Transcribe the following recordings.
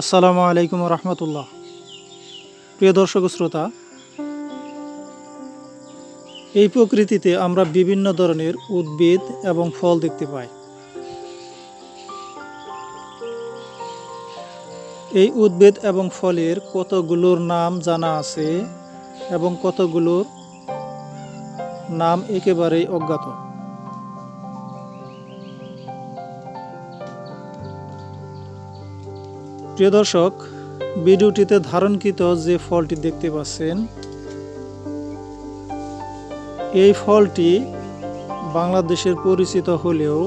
আসসালামু আলাইকুম রহমতুল্লাহ। প্রিয় দর্শক শ্রোতা, এই প্রকৃতিতে আমরা বিভিন্ন ধরনের উদ্ভিদ এবং ফল দেখতে পাই। এই উদ্ভিদ এবং ফলের কতগুলোর নাম জানা আছে এবং কতগুলোর নাম একেবারেই অজ্ঞাত? প্রিয় দর্শক, ভিডিওটিতে ধারণকৃত যে ফলটি দেখতে পাচ্ছেন, এই ফলটি বাংলাদেশের পরিচিত হলেও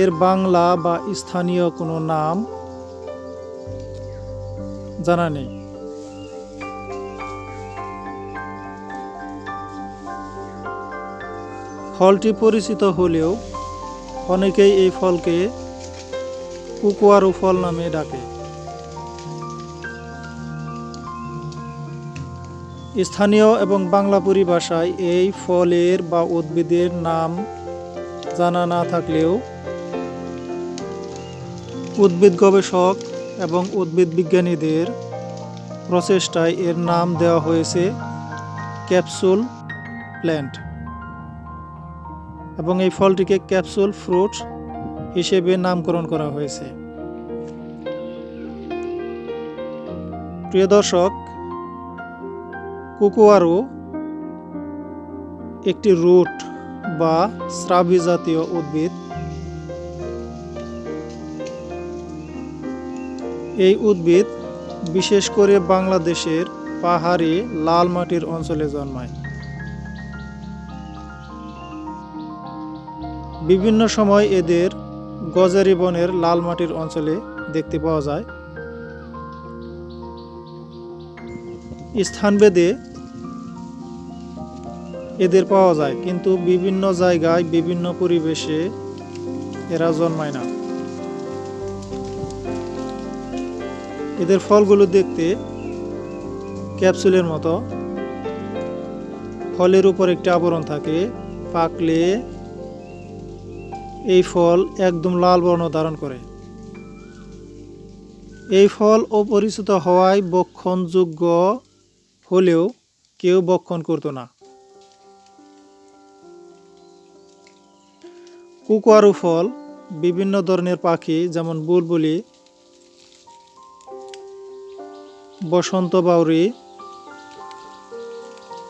এর বাংলা বা স্থানীয় কোনো নাম জানা নেই। ফলটি পরিচিত হলেও অনেকেই এই ফলকে কুকুয়ারু ফল নামে ডাকে। স্থানীয় এবং বাংলা পরিভাষায় এই ফলের বা উদ্ভিদের নাম জানা না থাকলেও উদ্ভিদ গবেষক এবং উদ্ভিদ বিজ্ঞানীদের প্রচেষ্টায় এর নাম দেওয়া হয়েছে ক্যাপসুল প্ল্যান্ট এবং এই ফলটিকে ক্যাপসুল ফ্রুট হিসেবে নামকরণ করা হয়েছে। প্রিয় দর্শক, কুকুয়ারো একটি রুট বা স্রাবি জাতীয় উদ্ভিদ। এই উদ্ভিদ বিশেষ করে বাংলাদেশের পাহাড়ি লাল মাটির অঞ্চলে জন্মায়। বিভিন্ন সময় এদের গজারি বনের লাল মাটির অঞ্চলে দেখতে পাওয়া যায়। স্থানভেদে এদের পাওয়া যায়, কিন্তু বিভিন্ন জায়গায়, বিভিন্ন পরিবেশে এরা জন্মায় না। এদের ফলগুলো দেখতে ক্যাপসুলের মতো। ফলের উপর একটি আবরণ থাকে, পাকলে এই ফল একদম লাল বর্ণ ধারণ করে। এই ফল অপরিচিত হওয়ায় বক্ষণযোগ্য হলেও কেউ বক্ষণ করত না। কুকুয়ারু ফল বিভিন্ন ধরনের পাখি, যেমন বুলবুলি, বসন্ত বাউরি,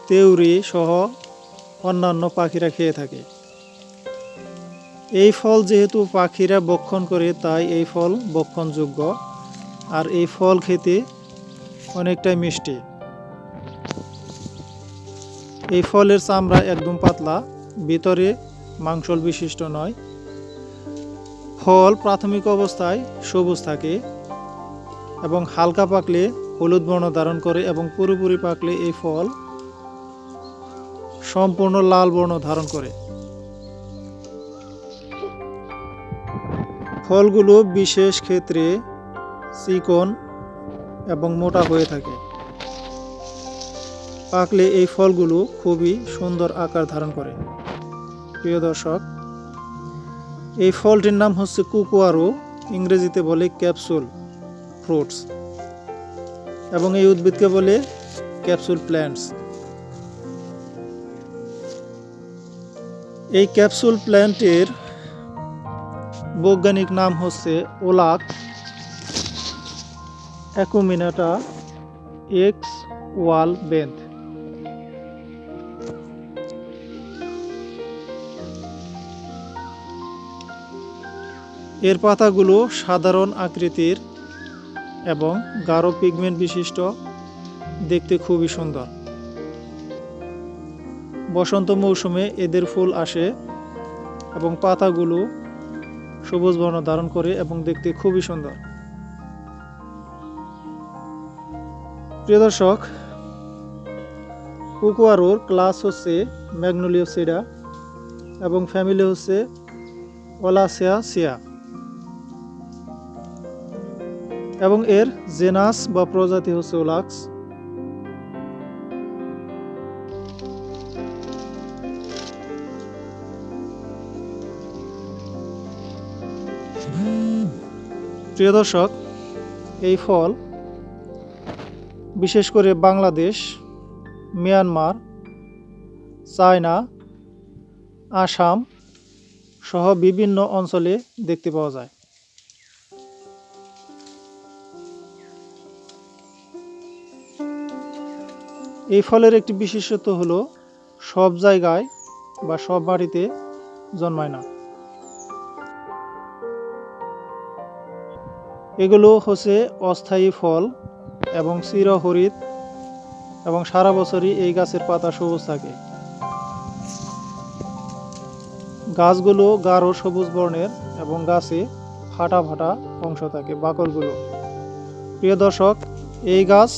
তেউরি সহ অন্যান্য পাখিরা খেয়ে থাকে। এই ফল যেহেতু পাখিরা বক্ষণ করে, তাই এই ফল বক্ষণযোগ্য। আর এই ফল খেতে অনেকটাই মিষ্টি। এই ফলের চামড়া একদম পাতলা, ভিতরে মাংসল বিশিষ্ট নয়। ফল প্রাথমিক অবস্থায় সবুজ থাকে এবং হালকা পাকলে হলুদ বর্ণ ধারণ করে এবং পুরোপুরি পাকলে এই ফল সম্পূর্ণ লাল বর্ণ ধারণ করে। ফলগুলো বিশেষ ক্ষেত্রে চিকন এবং মোটা হয়ে থাকে। পাকলে এই ফলগুলো খুবই সুন্দর আকার ধারণ করে। প্রিয় দর্শক, এই ফলটির নাম হচ্ছে কুকুয়ারো, ইংরেজিতে বলে ক্যাপসুল ফ্রুটস এবং এই উদ্ভিদকে বলে ক্যাপসুল প্ল্যান্টস। এই ক্যাপসুল প্ল্যান্টের বৈজ্ঞানিক নাম হচ্ছে ওলাক অ্যাকুমিনাটা এক্স ওয়াল বেন্থ। এর পাতাগুলো সাধারণ আকৃতির এবং গাঢ় পিগমেন্ট বিশিষ্ট। দেখতে খুবই সুন্দর। বসন্ত মৌসুমে এদের ফুল আসে এবং পাতাগুলো সবুজ বর্ণ ধারণ করে এবং দেখতে খুবই সুন্দর। প্রিয় দর্শক, কুকুয়ারোর ক্লাস হচ্ছে ম্যাগনোলিওসিডা এবং ফ্যামিলি হচ্ছে ওলাসিয়া সিয়া। এবং এর জেনাস বা প্রজাতি হচ্ছে ওলাক্স। প্রিয় দর্শক, এই ফল, বিশেষ করে বাংলাদেশ, মিয়ানমার, চায়না, আসাম সহ বিভিন্ন অঞ্চলে দেখতে পাওয়া যায়। এই ফলের একটি বিশেষত্ব হলো, সব জায়গায় বা সব বাড়িতে জন্মায় না। এগুলো হচ্ছে অস্থায়ী ফল এবং চিরহরিত এবং সারা বছরই এই গাছের পাতা সবুজ থাকে। গাছগুলো গাঢ় সবুজ বর্ণের এবং গাছে ফাটা ফাটা অংশ থাকে, বাকলগুলো। প্রিয় দর্শক, এই গাছ